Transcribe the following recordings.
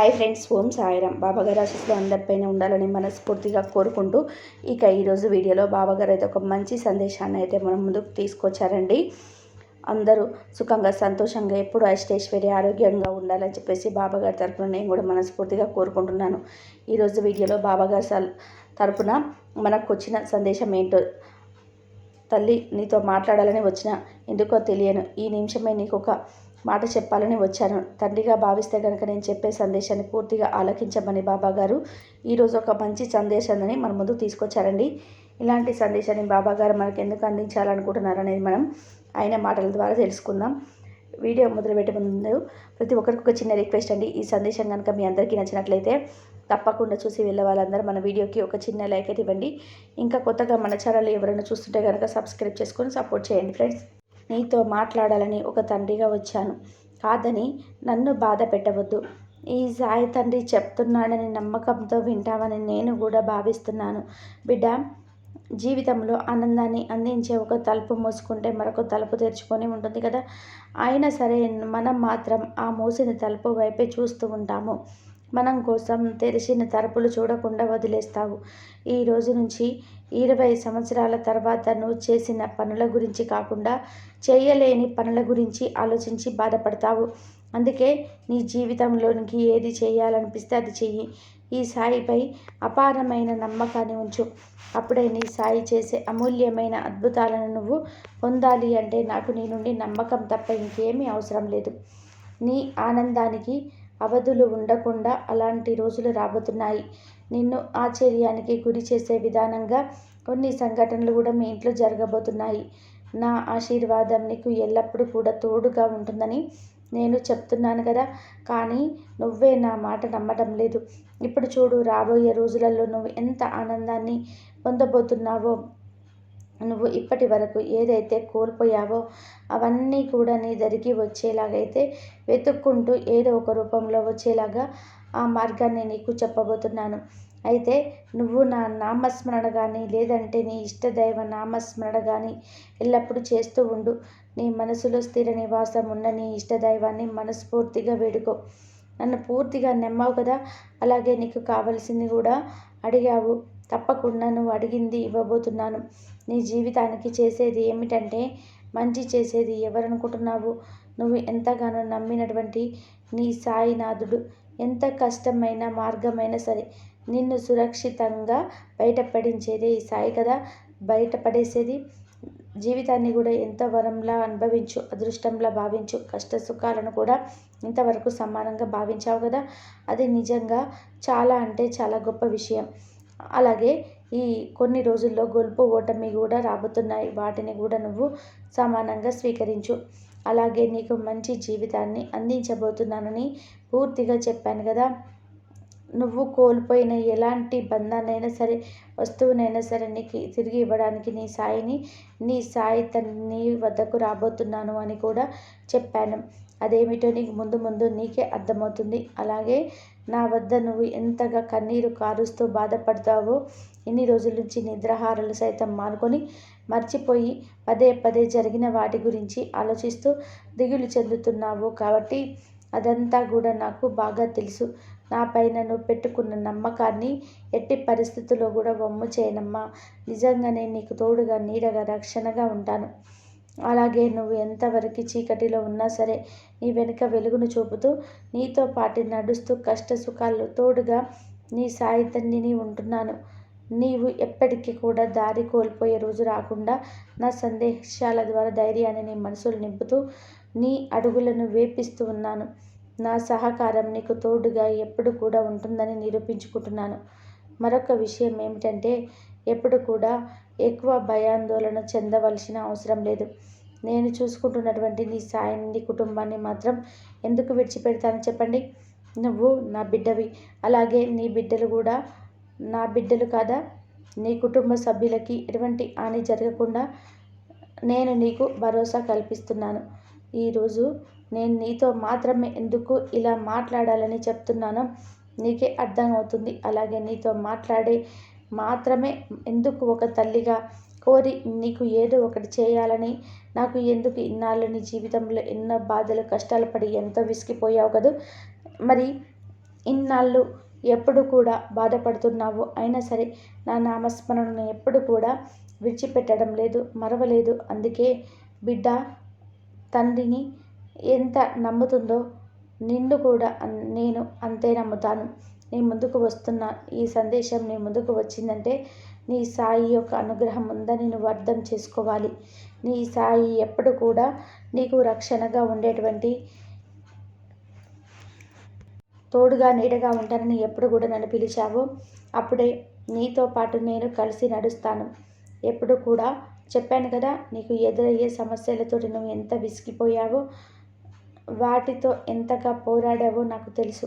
Hi friends ఓం సాయిరామ్. బాబాగారు ఆశీస్సులు అందరిపైన ఉండాలని మనస్ఫూర్తిగా కోరుకుంటూ ఇక ఈరోజు వీడియోలో బాబాగారు అయితే ఒక మంచి సందేశాన్ని అయితే మనం ముందుకు తీసుకొచ్చారండి. అందరూ సుఖంగా సంతోషంగా ఎప్పుడు అష్టేశ్వరి ఆరోగ్యంగా ఉండాలని చెప్పేసి బాబాగారి తరఫున నేను కూడా మనస్ఫూర్తిగా కోరుకుంటున్నాను. ఈరోజు వీడియోలో బాబాగారి తరఫున మనకు వచ్చిన సందేశం ఏంటో తల్లి నీతో మాట్లాడాలని వచ్చిన ఎందుకో తెలియను. ఈ నిమిషమే నీకు ఒక మాట చెప్పాలని వచ్చాను. తండ్రిగా భావిస్తే కనుక నేను చెప్పే సందేశాన్ని పూర్తిగా ఆలకించమని బాబా గారు ఈరోజు ఒక మంచి సందేశాన్ని మన ముందు తీసుకొచ్చారండి. ఇలాంటి సందేశాన్ని బాబా గారు మనకు ఎందుకు అందించాలనుకుంటున్నారు అనేది మనం ఆయన మాటల ద్వారా తెలుసుకుందాం. వీడియో మొదలుపెట్టే ముందు ప్రతి ఒక్కరికి ఒక చిన్న రిక్వెస్ట్ అండి. ఈ సందేశం కనుక మీ అందరికీ నచ్చినట్లయితే తప్పకుండా చూసి వెళ్ళే వాళ్ళందరూ మన వీడియోకి ఒక చిన్న లైక్ అయితే ఇవ్వండి. ఇంకా కొత్తగా మన ఛానల్ ఎవరైనా చూస్తుంటే కనుక సబ్స్క్రైబ్ చేసుకొని సపోర్ట్ చేయండి ఫ్రెండ్స్. నీతో మాట్లాడాలని ఒక తండ్రిగా వచ్చాను. కాదని నన్ను బాధ పెట్టవద్దు. ఈ సాయి తండ్రి చెప్తున్నాడని నమ్మకంతో వింటామని నేను కూడా భావిస్తున్నాను. బిడ్డ జీవితంలో ఆనందాన్ని అందించే ఒక తలుపు మూసుకుంటే మరొక తలుపు తెరుచుకొని ఉంటుంది కదా. అయినా సరే మనం మాత్రం ఆ మూసిన తలుపు వైపే చూస్తూ ఉంటాము. మనం కోసం తెరిచిన తరపులు చూడకుండా వదిలేస్తావు. ఈ రోజు నుంచి ఇరవై సంవత్సరాల తర్వాత నువ్వు చేసిన పనుల గురించి కాకుండా చేయలేని పనుల గురించి ఆలోచించి బాధపడతావు. అందుకే నీ జీవితంలోనికి ఏది చేయాలనిపిస్తే అది చెయ్యి. ఈ సాయిపై అపారమైన నమ్మకాన్ని ఉంచు. అప్పుడే నీ సాయి చేసే అమూల్యమైన అద్భుతాలను నువ్వు పొందాలి అంటే నాకు నీ నుండి నమ్మకం తప్ప ఇంకేమీ అవసరం లేదు. నీ ఆనందానికి అవధులు ఉండకుండా అలాంటి రోజులు రాబోతున్నాయి. నిన్ను ఆశ్చర్యానికి గురి చేసే విధానంగా కొన్ని సంఘటనలు కూడా మీ ఇంట్లో జరగబోతున్నాయి. నా ఆశీర్వాదం నీకు ఎల్లప్పుడూ కూడా తోడుగా ఉంటుందని నేను చెప్తున్నాను కదా. కానీ నువ్వే నా మాట నమ్మటం లేదు. ఇప్పుడు చూడు రాబోయే రోజులలో నువ్వు ఎంత ఆనందాన్ని పొందబోతున్నావో. నువ్వు ఇప్పటి వరకు ఏదైతే కోల్పోయావో అవన్నీ కూడా నీ దరికి వచ్చేలాగైతే వెతుక్కుంటూ ఏదో ఒక రూపంలో వచ్చేలాగా ఆ మార్గాన్ని నీకు చెప్పబోతున్నాను. అయితే నువ్వు నా నామస్మరణ కానీ లేదంటే నీ ఇష్టదైవ నామస్మరణ కానీ ఎల్లప్పుడూ చేస్తూ ఉండు. నీ మనసులో స్థిర నివాసం ఉన్న నీ ఇష్టదైవాన్ని మనస్ఫూర్తిగా వేడుకో. నన్ను పూర్తిగా నమ్మావు కదా? అలాగే నీకు కావలసింది కూడా అడిగావు. తప్పకుండా నువ్వు అడిగింది ఇవ్వబోతున్నాను. నీ జీవితానికి చేసేది ఏమిటంటే మంచి చేసేది ఎవరనుకుంటున్నావు? నువ్వు ఎంతగానో నమ్మినటువంటి నీ సాయినాథుడు. ఎంత కష్టమైన మార్గమైనా సరే నిన్ను సురక్షితంగా బయటపడించేదే ఈ సాయి కదా? బయటపడేసేది? జీవితాన్ని కూడా ఎంత వరంలా అనుభవించు అదృష్టంలా భావించు కష్ట సుఖాలను కూడా ఇంతవరకు సమానంగా భావించావు కదా? అది నిజంగా చాలా అంటే చాలా గొప్ప విషయం. అలాగే ఈ కొన్ని రోజుల్లో గొలుపు ఓటమి కూడా రాబోతున్నాయి. వాటిని కూడా నువ్వు సమానంగా స్వీకరించు. అలాగే నీకు మంచి జీవితాన్ని అందించబోతున్నానని పూర్తిగా చెప్పాను కదా. నువ్వు కోల్పోయిన ఎలాంటి బంధాన్నైనా సరే వస్తువునైనా సరే నీకు తిరిగి ఇవ్వడానికి నీ సాయిని నీ సాయి నీ వద్దకు రాబోతున్నాను అని కూడా చెప్పాను. అదేమిటో నీకు ముందు ముందు నీకే అర్థమవుతుంది. అలాగే నా వద్ద నువ్వు ఎంతగా కన్నీరు కారుస్తూ బాధపడతావో ఇన్ని రోజుల నుంచి నిద్రాహారాలు సైతం మానుకొని మర్చిపోయి పదే పదే జరిగిన వాటి గురించి ఆలోచిస్తూ దిగులు చెందుతున్నావు కాబట్టి అదంతా కూడా నాకు బాగా తెలుసు. నా పైన నువ్వు పెట్టుకున్న నమ్మకాన్ని ఎట్టి పరిస్థితుల్లో కూడా వమ్ము చేయనమ్మా. నిజంగానే నీకు తోడుగా నీడగా రక్షణగా ఉంటాను. అలాగే నువ్వు ఎంతవరకు చీకటిలో ఉన్నా సరే నీ వెనుక వెలుగును చూపుతూ నీతో పాటు నడుస్తూ కష్ట సుఖాలు తోడుగా నీ సాయి తండ్రిని ఉంటున్నాను. నీవు ఎప్పటికీ కూడా దారి కోల్పోయే రోజు రాకుండా నా సందేశాల ద్వారా ధైర్యాన్ని నీ మనసులు నింపుతూ నీ అడుగులను వేపిస్తూ ఉన్నాను. నా సహకారం నీకు తోడుగా ఎప్పుడు కూడా ఉంటుందని నిరూపించుకుంటున్నాను. మరొక విషయం ఏమిటంటే ఎప్పుడు కూడా ఎక్కువ భయాందోళన చెందవలసిన అవసరం లేదు. నేను చూసుకుంటున్నటువంటి నీ సాయిని నీ కుటుంబాన్ని మాత్రం ఎందుకు విడిచిపెడతాను చెప్పండి? నువ్వు నా బిడ్డవి. అలాగే నీ బిడ్డలు కూడా నా బిడ్డలు కాదా? నీ కుటుంబ సభ్యులకి ఎటువంటి హాని జరగకుండా నేను నీకు భరోసా కల్పిస్తున్నాను. ఈరోజు నేను నీతో మాత్రమే ఎందుకు ఇలా మాట్లాడాలని చెప్తున్నానో నీకే అర్థం అవుతుంది. అలాగే నీతో మాట్లాడే మాత్రమే ఎందుకు ఒక తల్లిగా కోరి నీకు ఏదో ఒకటి చేయాలని నాకు ఎందుకు ఇన్నాళ్ళు నీ జీవితంలో ఎన్నో బాధలు కష్టాలు పడి ఎంతో విసిగిపోయావు కదూ? మరి ఇన్నాళ్ళు ఎప్పుడు కూడా బాధపడుతున్నావు? అయినా సరే నా నామస్మరణను ఎప్పుడు కూడా విడిచిపెట్టడం లేదు మరవలేదు. అందుకే బిడ్డ తండ్రిని ఎంత నమ్ముతుందో నిన్ను కూడా నేను అంతే నమ్ముతాను. నీ ముందుకు వస్తున్న ఈ సందేశం నీ ముందుకు వచ్చిందంటే నీ సాయి యొక్క అనుగ్రహం ఉందని నువ్వు అర్థం చేసుకోవాలి. నీ సాయి ఎప్పుడు కూడా నీకు రక్షణగా ఉండేటువంటి తోడుగా నీడగా ఉంటానని ఎప్పుడు కూడా నన్ను పిలిచావో. అప్పుడే నీతో పాటు నేను కలిసి నడుస్తాను. ఎప్పుడు కూడా చెప్పాను కదా నీకు ఎదురయ్యే సమస్యలతోటి నువ్వు ఎంత విసిగిపోయావో వాటితో ఎంతగా పోరాడావో నాకు తెలుసు.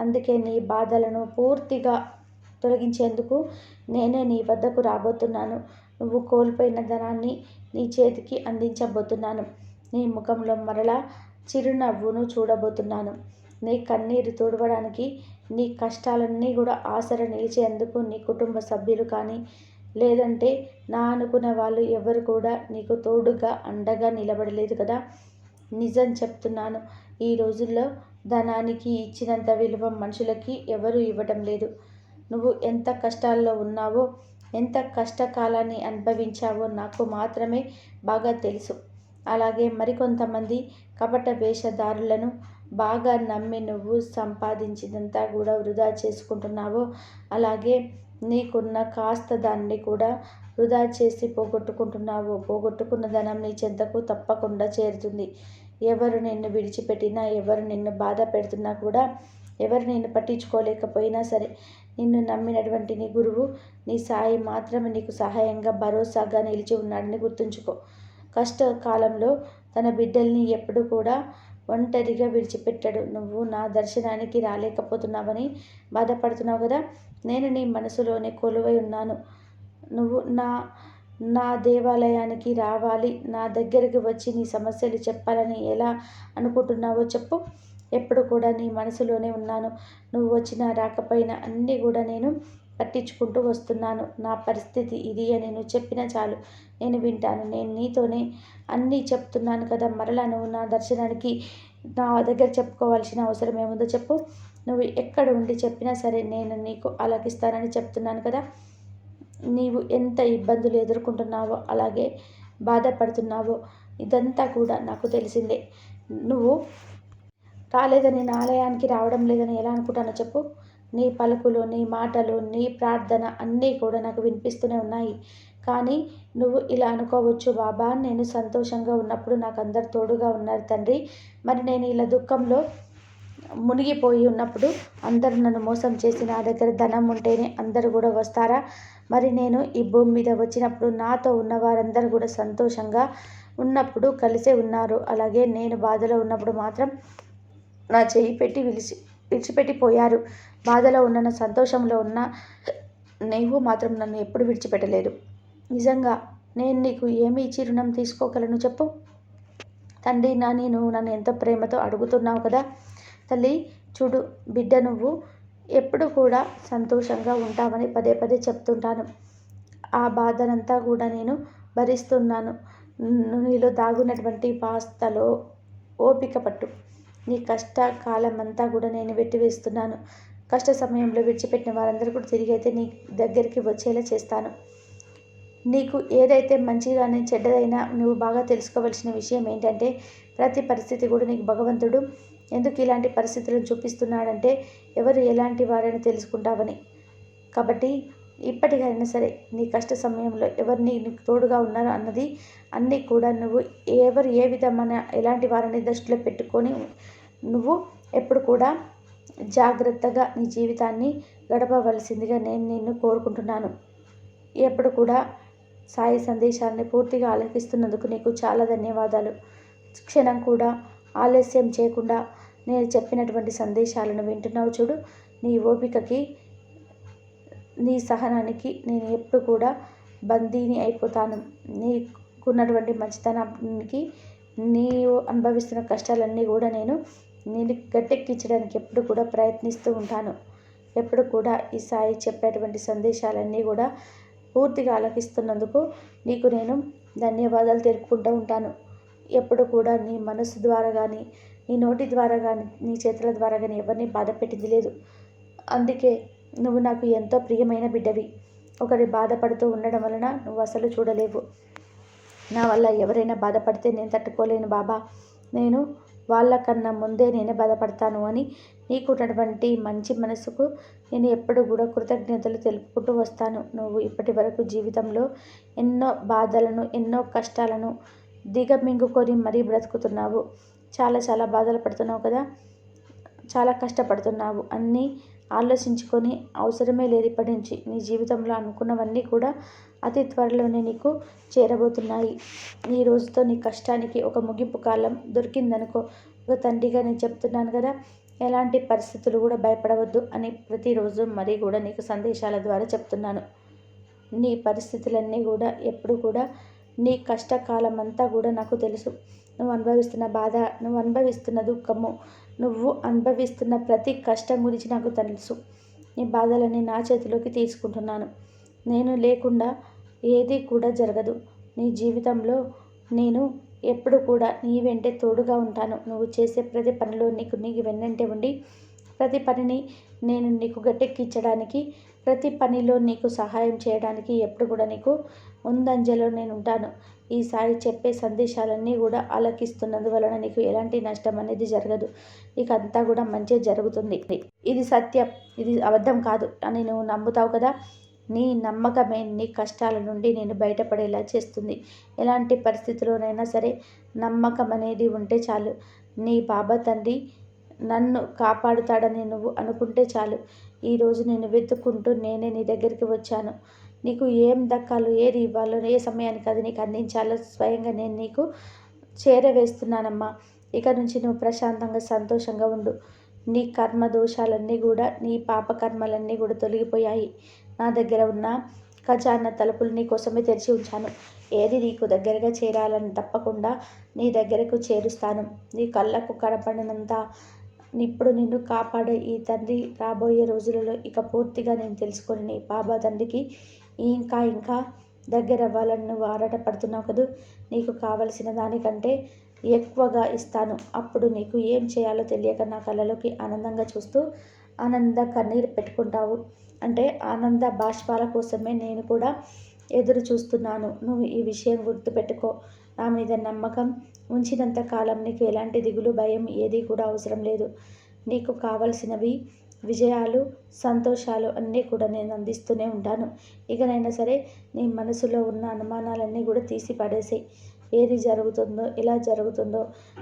అందుకే నీ బాధలను పూర్తిగా తొలగించేందుకు నేనే నీ వద్దకు రాబోతున్నాను. నువ్వు కోల్పోయిన ధనాన్ని నీ చేతికి అందించబోతున్నాను. నీ ముఖంలో మరలా చిరునవ్వును చూడబోతున్నాను. నీ కన్నీరు తుడవడానికి నీ కష్టాలన్నీ కూడా ఆసర నిలిచేందుకు నీ కుటుంబ సభ్యులు కానీ లేదంటే నా అనుకున్న వాళ్ళు ఎవరు కూడా నీకు తోడుగా అండగా నిలబడలేదు కదా? నిజం చెప్తున్నాను. ఈ రోజుల్లో ధనానికి ఇచ్చినంత విలువ మనుషులకి ఎవరు ఇవ్వటం లేదు. నువ్వు ఎంత కష్టాల్లో ఉన్నావో ఎంత కష్టకాలాన్ని అనుభవించావో నాకు మాత్రమే బాగా తెలుసు. అలాగే మరికొంతమంది కపట వేషధారులను బాగా నమ్మి నువ్వు సంపాదించినంతా కూడా వృధా చేసుకుంటున్నావో అలాగే నీకున్న కాస్త దాన్ని కూడా వృధా చేసి పోగొట్టుకుంటున్నావు పోగొట్టుకున్న ధనం నీ చెంతకు తప్పకుండా చేరుతుంది. ఎవరు నిన్ను విడిచిపెట్టినా ఎవరు నిన్ను బాధ పెడుతున్నా కూడా ఎవరు నిన్ను పట్టించుకోలేకపోయినా సరే నిన్ను నమ్మినటువంటి నీ గురువు నీ సాయి మాత్రమే నీకు సహాయంగా భరోసాగా నిలిచి ఉన్నాడని గుర్తుంచుకో. కష్టకాలంలో తన బిడ్డల్ని ఎప్పుడు కూడా ఒంటరిగా విడిచిపెట్టాడు. నువ్వు నా దర్శనానికి రాలేకపోతున్నావని బాధపడుతున్నావు కదా? నేను నీ మనసులోనే కొలువై ఉన్నాను. నువ్వు నా నా దేవాలయానికి రావాలి. నా దగ్గరికి వచ్చి నీ సమస్యలు చెప్పాలని ఎలా అనుకుంటున్నావో చెప్పు. ఎప్పుడు కూడా నీ మనసులోనే ఉన్నాను. నువ్వు వచ్చినా రాకపోయినా అన్నీ కూడా నేను పట్టించుకుంటూ వస్తున్నాను. నా పరిస్థితి ఇది అని నువ్వు చెప్పినా చాలు. నేను వింటాను. నేను నీతోనే అన్నీ చెప్తున్నాను కదా. మరలా నువ్వు నా దర్శనానికి నా దగ్గర చెప్పుకోవాల్సిన అవసరం ఏముందో చెప్పు. నువ్వు ఎక్కడ ఉండి చెప్పినా సరే నేను నీకు ఆలకిస్తానని చెప్తున్నాను కదా. నీవు ఎంత ఇబ్బందులు ఎదుర్కొంటున్నావో అలాగే బాధపడుతున్నావో ఇదంతా కూడా నాకు తెలిసిందే. నువ్వు రాలేదని నా ఆలయానికి రావడం లేదని ఎలా అనుకుంటానో చెప్పు. నీ పలుకులు నీ మాటలు నీ ప్రార్థన అన్నీ కూడా నాకు వినిపిస్తూనే ఉన్నాయి. కానీ నువ్వు ఇలా అనుకోవచ్చు బాబా నేను సంతోషంగా ఉన్నప్పుడు నాకు అందరు తోడుగా ఉన్నారు తండ్రి. మరి నేను ఇలా దుఃఖంలో మునిగిపోయి ఉన్నప్పుడు అందరూ నన్ను మోసం చేసి నా దగ్గర ధనం ఉంటేనే అందరూ కూడా వస్తారా? మరి నేను ఈ భూమి మీద వచ్చినప్పుడు నాతో ఉన్న వారందరూ కూడా సంతోషంగా ఉన్నప్పుడు కలిసే ఉన్నారు. అలాగే నేను బాధలో ఉన్నప్పుడు మాత్రం నా చేయి పెట్టి విలిచి విడిచిపెట్టిపోయారు బాధలో ఉన్న సంతోషంలో ఉన్న నీవు మాత్రం నన్ను ఎప్పుడు విడిచిపెట్టలేదు. నిజంగా నేను నీకు ఏమి ఇచ్చి రుణం తీసుకోగలను చెప్పు? తండ్రి నా నేను నన్ను ఎంతో ప్రేమతో అడుగుతున్నావు కదా. తల్లి చూడు బిడ్డ నువ్వు ఎప్పుడు కూడా సంతోషంగా ఉంటామని పదే పదే చెప్తుంటాను. ఆ బాధనంతా కూడా నేను భరిస్తున్నాను. నీలో దాగున్నటువంటి పాస్తలో ఓపిక పట్టు. నీ కష్టకాలం అంతా కూడా నేను వెట్టివేస్తున్నాను. కష్ట సమయంలో విడిచిపెట్టిన వారందరూ కూడా తిరిగి అయితే నీ దగ్గరికి వచ్చేలా చేస్తాను. నీకు ఏదైతే మంచిగానే చెడ్డదైనా నువ్వు బాగా తెలుసుకోవలసిన విషయం ఏంటంటే ప్రతి పరిస్థితి కూడా నీకు భగవంతుడు ఎందుకు ఇలాంటి పరిస్థితులను చూపిస్తున్నాడంటే ఎవరు ఎలాంటి వారని తెలుసుకుంటావని. కాబట్టి ఇప్పటికైనా సరే నీ కష్ట సమయంలో ఎవరిని నీకు తోడుగా ఉన్నారో అన్నది అన్నీ కూడా నువ్వు ఎవరు ఏ విధమైన ఎలాంటి వారిని దృష్టిలో పెట్టుకొని నువ్వు ఎప్పుడు కూడా జాగ్రత్తగా నీ జీవితాన్ని గడపవలసిందిగా నేను నిన్ను కోరుకుంటున్నాను. ఎప్పుడు కూడా సాయి సందేశాన్ని పూర్తిగా ఆలకిస్తున్నందుకు నీకు చాలా ధన్యవాదాలు. క్షణం కూడా ఆలస్యం చేయకుండా నేను చెప్పినటువంటి సందేశాలను వింటున్నావు చూడు. నీ ఓపికకి నీ సహనానికి నేను ఎప్పుడు కూడా బందీని అయిపోతాను. నీకున్నటువంటి మంచితనానికి నీవు అనుభవిస్తున్న కష్టాలన్నీ కూడా నేను నేను గట్టెక్కించడానికి ఎప్పుడు కూడా ప్రయత్నిస్తూ ఉంటాను. ఎప్పుడు కూడా ఈ సాయి చెప్పేటువంటి సందేశాలన్నీ కూడా పూర్తిగా ఆలకిస్తున్నందుకు నీకు నేను ధన్యవాదాలు తెలుపుకుంటూ ఉంటాను. ఎప్పుడు కూడా నీ మనసు ద్వారా కానీ నీ నోటి ద్వారా కానీ నీ చేతుల ద్వారా కానీ ఎవరిని బాధ పెట్టింది లేదు. అందుకే నువ్వు నాకు ఎంతో ప్రియమైన బిడ్డవి. ఒకరి బాధపడుతూ ఉండడం వలన నువ్వు అసలు చూడలేవు. నా వల్ల ఎవరైనా బాధపడితే నేను తట్టుకోలేను బాబా. నేను వాళ్ళకన్నా ముందే నేనే బాధపడతాను అని నీకున్నటువంటి మంచి మనసుకు నేను ఎప్పుడు కూడా కృతజ్ఞతలు తెలుపుకుంటూ వస్తాను. నువ్వు ఇప్పటి వరకు జీవితంలో ఎన్నో బాధలను ఎన్నో కష్టాలను దిగమింగుకొని మరీ బ్రతుకుతున్నావు. చాలా చాలా బాధలు పడుతున్నావు కదా. చాలా కష్టపడుతున్నావు. అన్నీ ఆలోచించుకొని అవసరమే లేదు ఇప్పటి నుంచి. నీ జీవితంలో అనుకున్నవన్నీ కూడా అతి త్వరలోనే నీకు చేరబోతున్నాయి. ఈ రోజుతో నీ కష్టానికి ఒక ముగింపు కాలం దొరికిందనుకో ఒక తండ్రిగా నేను చెప్తున్నాను కదా ఎలాంటి పరిస్థితులు కూడా భయపడవద్దు అని ప్రతిరోజు మరీ కూడా నీకు సందేశాల ద్వారా చెప్తున్నాను. నీ పరిస్థితులన్నీ కూడా ఎప్పుడు కూడా నీ కష్టకాలమంతా కూడా నాకు తెలుసు. నువ్వు అనుభవిస్తున్న బాధ నువ్వు అనుభవిస్తున్న దుఃఖము నువ్వు అనుభవిస్తున్న ప్రతి కష్టం గురించి నాకు తెలుసు. నీ బాధలన్నీ నా చేతిలోకి తీసుకుంటున్నాను. నేను లేకుండా ఏది కూడా జరగదు. నీ జీవితంలో నేను ఎప్పుడు కూడా నీ వెంటే తోడుగా ఉంటాను. నువ్వు చేసే ప్రతి పనిలో నీకు నీకు వెన్నంటే ఉండి ప్రతి పనిని నేను నీకు గట్టెక్కించడానికి ప్రతి పనిలో నీకు సహాయం చేయడానికి ఎప్పుడు కూడా నీకు ముందంజలో నేను ఉంటాను ఈ సాయి చెప్పే సందేశాలన్నీ కూడా ఆలకిస్తున్నందువలన నీకు ఎలాంటి నష్టం అనేది జరగదు. నీకు అంతా కూడా మంచి జరుగుతుంది. ఇది సత్యం. ఇది అబద్ధం కాదు. అని నువ్వు నమ్ముతావు కదా? నీ నమ్మకమే నీ కష్టాల నుండి నేను బయటపడేలా చేస్తుంది. ఎలాంటి పరిస్థితిలోనైనా సరే నమ్మకం అనేది ఉంటే చాలు. నీ బాబా తండ్రి నన్ను కాపాడుతాడని నువ్వు అనుకుంటే చాలు. ఈరోజు నేను వెతుక్కుంటూ నేనే నీ దగ్గరికి వచ్చాను. నీకు ఏం దక్కాలో ఏది ఇవ్వాలో ఏ సమయానికి అది నీకు అందించాలో స్వయంగా నేను నీకు చేరవేస్తున్నానమ్మా. ఇక నుంచి నువ్వు ప్రశాంతంగా సంతోషంగా ఉండు. నీ కర్మ దోషాలన్నీ కూడా నీ పాప కర్మలన్నీ కూడా తొలగిపోయాయి. నా దగ్గర ఉన్న ఖజానా తలుపులు నీ కోసమే తెరిచి ఉంచాను. ఏది నీకు దగ్గరగా చేరాలని తప్పకుండా నీ దగ్గరకు చేరుస్తాను. నీ కళ్ళకు కనపడినంత ఇప్పుడు నిన్ను కాపాడే ఈ తండ్రి రాబోయే రోజులలో ఇక పూర్తిగా నేను తెలుసుకొని నీ బాబా తండ్రికి ఇంకా ఇంకా దగ్గర అవ్వాలని నువ్వు ఆరాటపడుతున్నావు కదూ? నీకు కావలసిన దానికంటే ఎక్కువగా ఇస్తాను. అప్పుడు నీకు ఏం చేయాలో తెలియక నా కళ్ళలోకి ఆనందంగా చూస్తూ ఆనంద కన్నీరు పెట్టుకుంటావు. అంటే ఆనంద బాష్పాల కోసమే నేను కూడా ఎదురు చూస్తున్నాను నువ్వు ఈ విషయం గుర్తుపెట్టుకో. నా మీద నమ్మకం ఉంచినంత కాలం నీకు ఎలాంటి దిగులు భయం ఏది కూడా అవసరం లేదు. నీకు కావలసినవి విజయాలు సంతోషాలు అన్నీ కూడా నేను అందిస్తూనే ఉంటాను. ఇకనైనా సరే నీ మనసులో ఉన్న అనుమానాలన్నీ కూడా తీసి పడేసాయి. ఏది జరుగుతుందో ఎలా జరుగుతుందో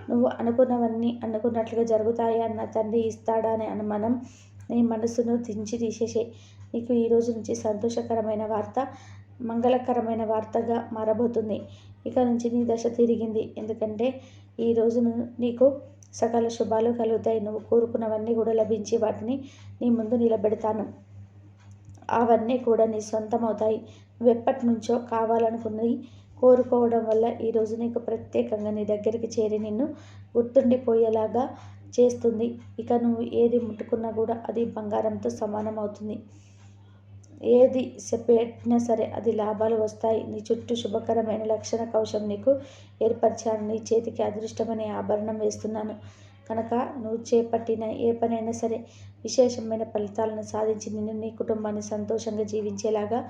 నువ్వు అనుకున్నవన్నీ అనుకున్నట్లుగా జరుగుతాయా అన్న తండ్రి ఇస్తాడా అనే అనుమానం నీ మనసును దించి తీసేసే నీకు ఈ రోజు నుంచి సంతోషకరమైన వార్త మంగళకరమైన వార్తగా మారబోతుంది. ఇక నుంచి నీ దశ తిరిగింది. ఎందుకంటే ఈ రోజును నీకు సకల శుభాలు కలుగుతాయి. నువ్వు కోరుకున్నవన్నీ కూడా లభించి వాటిని నీ ముందు నిలబెడతాను. అవన్నీ కూడా నీ సొంతం అవుతాయి నువ్వు ఎప్పటి నుంచో కావాలనుకున్నది కోరుకోవడం వల్ల ఈరోజు నీకు ప్రత్యేకంగా నీ దగ్గరికి చేరి నిన్ను గుర్తుండిపోయేలాగా చేస్తుంది. ఇక నువ్వు ఏది ముట్టుకున్నా కూడా అది బంగారంతో సమానం అవుతుంది ఏది పెట్టినా సరే అది లాభాలు వస్తాయి. నీ చుట్టూ శుభకరమైన లక్షణ కౌశం నీకు ఏర్పరిచాను. నీ చేతికి అదృష్టమనే ఆభరణం వేస్తున్నాను. కనుక నువ్వు చేపట్టిన ఏ పనైనా సరే విశేషమైన ఫలితాలను సాధించి నిన్ను నీ కుటుంబాన్ని సంతోషంగా జీవించేలాగా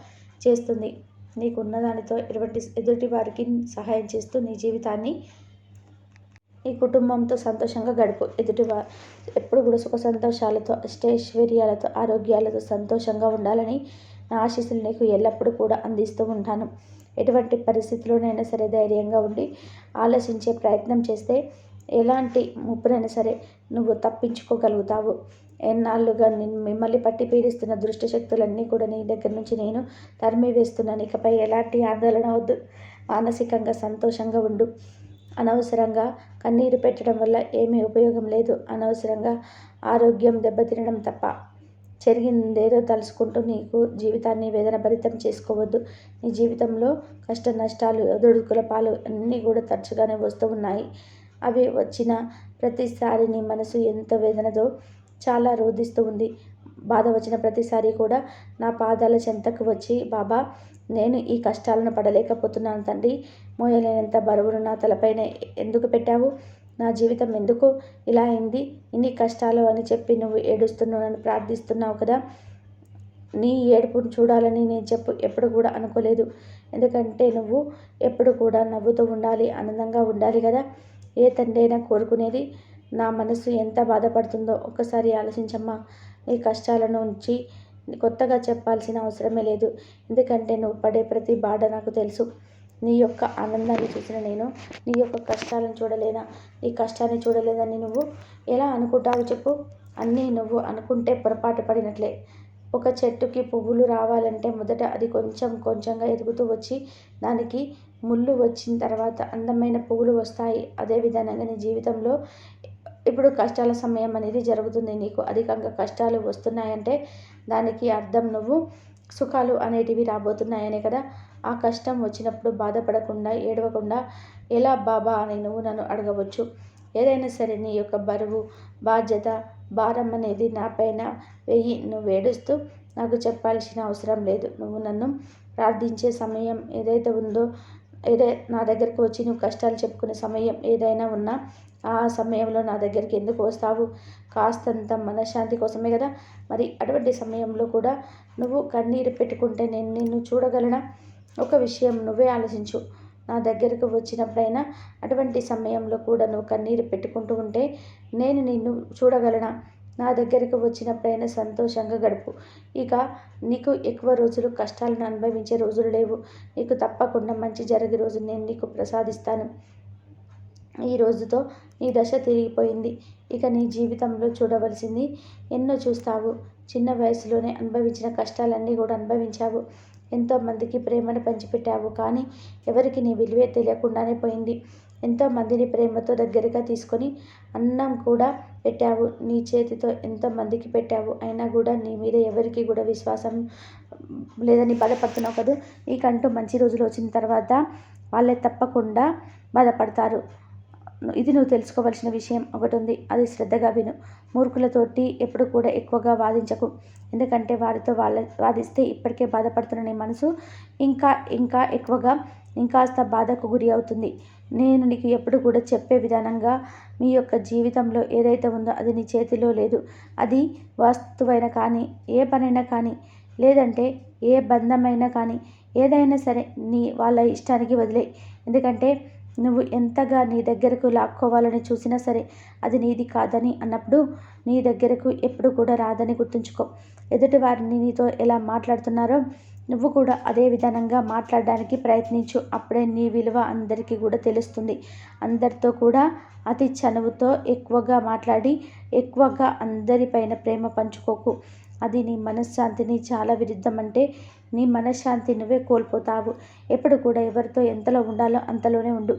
చేస్తుంది. నీకున్న దానితో ఎటువంటి ఎదుటి వారికి సహాయం చేస్తూ నీ జీవితాన్ని ఈ కుటుంబంతో సంతోషంగా గడుపు. ఎదుటి ఎప్పుడు కూడా సుఖ సంతోషాలతో అష్టైశ్వర్యాలతో ఆరోగ్యాలతో సంతోషంగా ఉండాలని నా ఆశీస్సులు నీకు ఎల్లప్పుడూ కూడా అందిస్తూ ఉంటాను. ఎటువంటి పరిస్థితిలోనైనా సరే ధైర్యంగా ఉండి ఆలోచించే ప్రయత్నం చేస్తే ఎలాంటి ముప్పునైనా సరే నువ్వు తప్పించుకోగలుగుతావు. ఎన్నాళ్ళుగా నేను మిమ్మల్ని పట్టి పీడిస్తున్న దృష్టి శక్తులన్నీ కూడా నీ దగ్గర నుంచి నేను తరిమి వేస్తున్నాను ఇకపై ఎలాంటి ఆందోళన వద్దు. మానసికంగా సంతోషంగా ఉండు. అనవసరంగా కన్నీరు పెట్టడం వల్ల ఏమీ ఉపయోగం లేదు. అనవసరంగా ఆరోగ్యం దెబ్బతినడం తప్ప. జరిగిందేదో తలుసుకుంటూ నీకు జీవితాన్ని వేదన భరితం చేసుకోవద్దు. నీ జీవితంలో కష్ట నష్టాలు ఒదుడుకుల పాలు అన్నీ కూడా తరచుగానే వస్తూ ఉన్నాయి. అవి వచ్చిన ప్రతిసారి నీ మనసు ఎంత వేదనతో చాలా రోధిస్తూ ఉంది. బాధ వచ్చిన ప్రతిసారి కూడా నా పాదాల చెంతకు వచ్చి బాబా నేను ఈ కష్టాలను పడలేకపోతున్నాను తండ్రి. మోయలేనంత బరువును నా తలపైన ఎందుకు పెట్టావు? నా జీవితం ఎందుకు ఇలా అయింది? ఇన్ని కష్టాలు అని చెప్పి నువ్వు ఏడుస్తున్నావు నన్ను ప్రార్థిస్తున్నావు కదా? నీ ఏడుపును చూడాలని నేను చెప్పు ఎప్పుడు కూడా అనుకోలేదు. ఎందుకంటే నువ్వు ఎప్పుడు కూడా నవ్వుతూ ఉండాలి ఆనందంగా ఉండాలి కదా? ఏ తండ్రి అయినా కోరుకునేది నా మనసు ఎంత బాధపడుతుందో ఒక్కసారి ఆలోచించమ్మా. నీ కష్టాలను ఉంచి కొత్తగా చెప్పాల్సిన అవసరమే లేదు. ఎందుకంటే నువ్వు పడే ప్రతి బాధ నాకు తెలుసు. నీ యొక్క ఆనందాన్ని చూసిన నేను నీ యొక్క కష్టాలను చూడలేనా? నీ కష్టాన్ని చూడలేదని నువ్వు ఎలా అనుకుంటావు చెప్పు? అన్నీ నువ్వు అనుకుంటే పొరపాటు పడినట్లే. ఒక చెట్టుకి పువ్వులు రావాలంటే మొదట అది కొంచెం కొంచెంగా ఎదుగుతూ వచ్చి దానికి ముళ్ళు వచ్చిన తర్వాత అందమైన పువ్వులు వస్తాయి. అదే విధంగా నీ జీవితంలో ఇప్పుడు కష్టాల సమయం అనేది జరుగుతుంది. నీకు అధికంగా కష్టాలు వస్తున్నాయంటే దానికి అర్థం నువ్వు సుఖాలు అనేటివి రాబోతున్నాయనే కదా? ఆ కష్టం వచ్చినప్పుడు బాధపడకుండా ఏడవకుండా ఎలా బాబా అని నువ్వు నన్ను అడగవచ్చు? ఏదైనా సరే నీ యొక్క బరువు బాధ్యత భారం అనేది నాపైన వెయ్యి నువ్వు ఏడుస్తూ నాకు చెప్పాల్సిన అవసరం లేదు. నువ్వు నన్ను ప్రార్థించే సమయం ఏదైతే ఉందో ఏదై నా దగ్గరకు వచ్చి నువ్వు కష్టాలు చెప్పుకునే సమయం ఏదైనా ఉన్నా ఆ సమయంలో నా దగ్గరికి ఎందుకు వస్తావు? కాస్తంత మనశ్శాంతి కోసమే కదా? మరి అటువంటి సమయంలో కూడా నువ్వు కన్నీరు పెట్టుకుంటే నేను నిన్ను చూడగలనా? ఒక విషయం నువ్వే ఆలోచించు. నా దగ్గరకు వచ్చినప్పుడైనా అటువంటి సమయంలో కూడా నువ్వు కన్నీరు పెట్టుకుంటూ ఉంటే నేను నిన్ను చూడగలనా? నా దగ్గరకు వచ్చినప్పుడైనా సంతోషంగా గడుపు. ఇక నీకు ఎక్కువ రోజులు కష్టాలను అనుభవించే రోజులు లేవు. నీకు తప్పకుండా మంచి జరిగే రోజు నేను నీకు ప్రసాదిస్తాను. ఈ రోజుతో నీ దశ తిరిగిపోయింది. ఇక నీ జీవితంలో చూడవలసింది ఎన్నో చూస్తావు. చిన్న వయసులోనే అనుభవించిన కష్టాలన్నీ కూడా అనుభవించావు. ఎంతోమందికి ప్రేమను పంచిపెట్టావు కానీ ఎవరికి నీ విలువే తెలియకుండానే పోయింది. ఎంతోమందిని ప్రేమతో దగ్గరగా తీసుకొని అన్నం కూడా పెట్టావు. నీ చేతితో ఎంతోమందికి పెట్టావు. అయినా కూడా నీ మీద ఎవరికి కూడా విశ్వాసం లేదని బాధపడుతున్నావు కదా? నీకంటూ మంచి రోజులు వచ్చిన తర్వాత వాళ్ళే తప్పకుండా బాధపడతారు. ఇది నువ్వు తెలుసుకోవాల్సిన విషయం ఒకటి ఉంది అది శ్రద్ధగా విను. మూర్ఖులతోటి ఎప్పుడు కూడా ఎక్కువగా వాదించకు. ఎందుకంటే వారితో వాళ్ళ వాదిస్తే ఇప్పటికే బాధపడుతున్న నీ మనసు ఇంకా ఇంకా ఎక్కువగా ఇంకాస్త బాధకు గురి అవుతుంది. నేను నీకు ఎప్పుడు కూడా చెప్పే విధానంగా మీ యొక్క జీవితంలో ఏదైతే ఉందో అది నీ చేతిలో లేదు. అది వాస్తువైనా కానీ ఏ పనైనా కానీ లేదంటే ఏ బంధమైనా కానీ ఏదైనా సరే నీ వాళ్ళ ఇష్టానికి వదిలే. ఎందుకంటే నువ్వు ఎంతగా నీ దగ్గరకు లాక్కోవాలని చూసినా సరే అది నీది కాదని అన్నప్పుడు నీ దగ్గరకు ఎప్పుడు కూడా రాదని గుర్తుంచుకో. ఎదుటి వారిని నీతో ఎలా మాట్లాడుతున్నారో నువ్వు కూడా అదే విధానంగా మాట్లాడడానికి ప్రయత్నించు. అప్పుడే నీ విలువ అందరికీ కూడా తెలుస్తుంది. అందరితో కూడా అతి చనువుతో ఎక్కువగా మాట్లాడి ఎక్కువగా అందరిపైన ప్రేమ పంచుకోకు. అది నీ మనశ్శాంతిని చాలా విరుద్ధం అంటే నీ మనశ్శాంతి నువ్వే కోల్పోతావు. ఎప్పుడు కూడా ఎవరితో ఎంతలో ఉండాలో అంతలోనే ఉండు.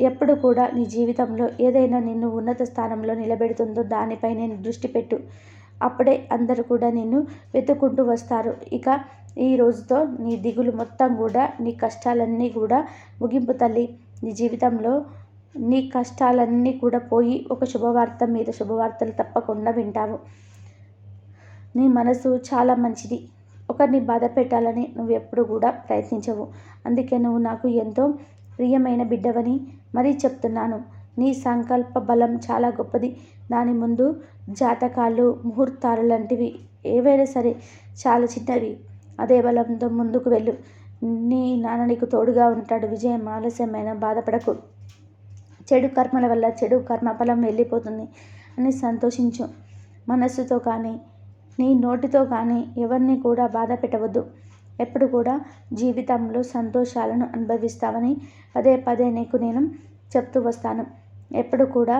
ఎప్పుడు కూడా నీ జీవితంలో ఏదైనా నిన్ను ఉన్నత స్థానంలో నిలబెడుతుందో దానిపై నేను దృష్టి పెట్టు. అప్పుడే అందరూ కూడా నిన్ను వెతుక్కుంటూ వస్తారు. ఇక ఈ రోజుతో నీ దిగులు మొత్తం కూడా నీ కష్టాలన్నీ కూడా ముగింపు తల్లి. నీ జీవితంలో నీ కష్టాలన్నీ కూడా పోయి ఒక శుభవార్త మీద శుభవార్తలు తప్పకుండా వింటావు. నీ మనసు చాలా మంచిది. ఒకరిని బాధ పెట్టాలని నువ్వు ఎప్పుడు కూడా ప్రయత్నించవు. అందుకే నువ్వు నాకు ఎంతో ప్రియమైన బిడ్డవని మరీ చెప్తున్నాను. నీ సంకల్ప బలం చాలా గొప్పది. దాని ముందు జాతకాలు ముహూర్తాలు లాంటివి ఏవైనా సరే చాలా చిన్నవి. అదే బలంతో ముందుకు వెళ్ళు. నీ నాన్న నీకు తోడుగా ఉంటాడు. విజయం ఆలస్యమైన బాధపడకు. చెడు కర్మల వల్ల చెడు కర్మఫలం వెళ్ళిపోతుంది అని సంతోషించు. మనస్సుతో కానీ నీ నోటితో కానీ ఎవరిని కూడా బాధ పెట్టవద్దు. ఎప్పుడు కూడా జీవితంలో సంతోషాలను అనుభవిస్తావని పదే పదే నీకు నేను చెప్తూ వస్తాను. ఎప్పుడు కూడా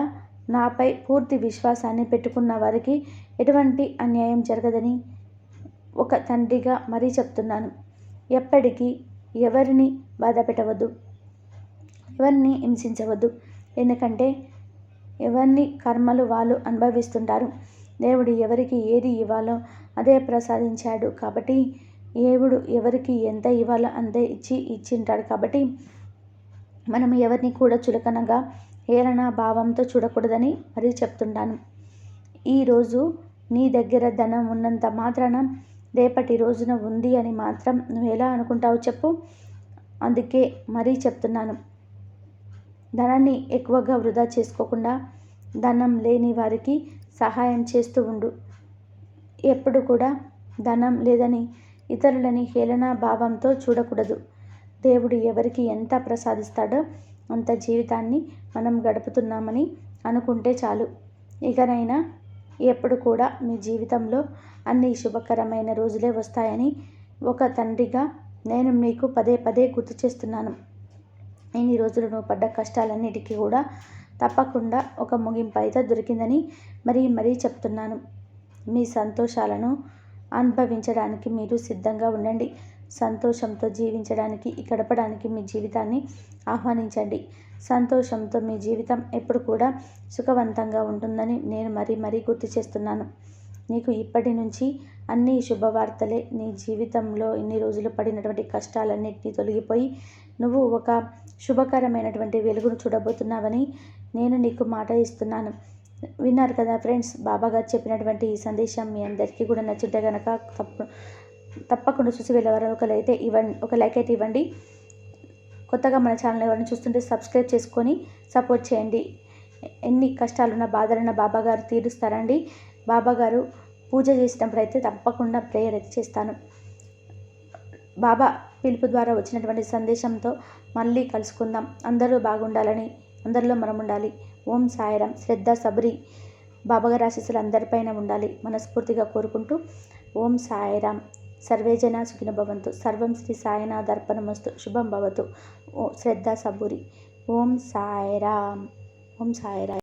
నాపై పూర్తి విశ్వాసాన్ని పెట్టుకున్న వారికి ఎటువంటి అన్యాయం జరగదని ఒక తండ్రిగా మరీ చెప్తున్నాను. ఎప్పటికీ ఎవరిని బాధ పెట్టవద్దు. ఎవరిని హింసించవద్దు. ఎందుకంటే ఎవరిని కర్మలు వాళ్ళు అనుభవిస్తుంటారు. దేవుడు ఎవరికి ఏది ఇవ్వాలో అదే ప్రసాదించాడు. కాబట్టి దేవుడు ఎవరికి ఎంత ఇవ్వాలో అంతే ఇచ్చి ఇచ్చింటాడు. కాబట్టి మనం ఎవరిని కూడా చులకనగా హేళన భావంతో చూడకూడదని మరీ చెప్తుంటాను. ఈరోజు నీ దగ్గర ధనం ఉన్నంత మాత్రాన రేపటి రోజున ఉంది అని మాత్రం నువ్వు ఎలా అనుకుంటావు చెప్పు. అందుకే మరీ చెప్తున్నాను. ధనాన్ని ఎక్కువగా వృధా చేసుకోకుండా ధనం లేని వారికి సహాయం చేస్తూ ఉండు. ఎప్పుడు కూడా ధనం లేదని ఇతరులని హేళన భావంతో చూడకూడదు. దేవుడు ఎవరికి ఎంత ప్రసాదిస్తాడో అంత జీవితాన్ని మనం గడుపుతున్నామని అనుకుంటే చాలు. ఇకనైనా ఎప్పుడు కూడా మీ జీవితంలో అన్ని శుభకరమైన రోజులే వస్తాయని ఒక తండ్రిగా నేను మీకు పదే పదే గుర్తు చేస్తున్నాను. ఇన్ని రోజులు నువ్వు పడ్డ కష్టాలన్నిటికీ కూడా తప్పకుండా ఒక ముగింపు అయితే దొరికిందని మరీ మరీ చెప్తున్నాను. మీ సంతోషాలను అనుభవించడానికి మీరు సిద్ధంగా ఉండండి. సంతోషంతో జీవించడానికి గడపడానికి మీ జీవితాన్ని ఆహ్వానించండి. సంతోషంతో మీ జీవితం ఎప్పుడు కూడా సుఖవంతంగా ఉంటుందని నేను మరీ మరీ గుర్తు చేస్తున్నాను. నీకు ఇప్పటి నుంచి అన్ని శుభవార్తలే. నీ జీవితంలో ఇన్ని రోజులు పడినటువంటి కష్టాలన్నింటినీ తొలగిపోయి నువ్వు ఒక శుభకరమైనటువంటి వెలుగును చూడబోతున్నావని నేను నీకు మాట ఇస్తున్నాను. విన్నారు కదా ఫ్రెండ్స్ బాబాగారు చెప్పినటువంటి ఈ సందేశం మీ అందరికీ కూడా నచ్చుంటే కనుక తప్పు తప్పకుండా చూసి వెళ్ళేవారు. ఒకరైతే ఇవ్వండి ఒక లైక్ అయితే ఇవ్వండి. కొత్తగా మన ఛానల్ ఎవరిని చూస్తుంటే సబ్స్క్రైబ్ చేసుకొని సపోర్ట్ చేయండి. ఎన్ని కష్టాలున్న బాధలున్న బాబా గారు తీరుస్తారండి. బాబా గారు పూజ చేసినప్పుడు అయితే తప్పకుండా ప్రేయర్ అయితే చేస్తాను. బాబా పిలుపు ద్వారా వచ్చినటువంటి సందేశంతో మళ్ళీ కలుసుకుందాం. అందరూ బాగుండాలని అందరిలో మనం ఉండాలి ఓం సాయిరాం శ్రద్ధ సబరి బాబాగారి ఆశీస్సులు అందరిపైన ఉండాలి. మనస్ఫూర్తిగా కోరుకుంటూ ఓం సాయిరాం సర్వేజన సుఖిన భవంతు. సర్వం శ్రీ సాయనాథర్పణమస్తు శుభం భవతు. ఓ శ్రద్ధ సబురి. ఓం సాయిరాం ఓం సాయిరాం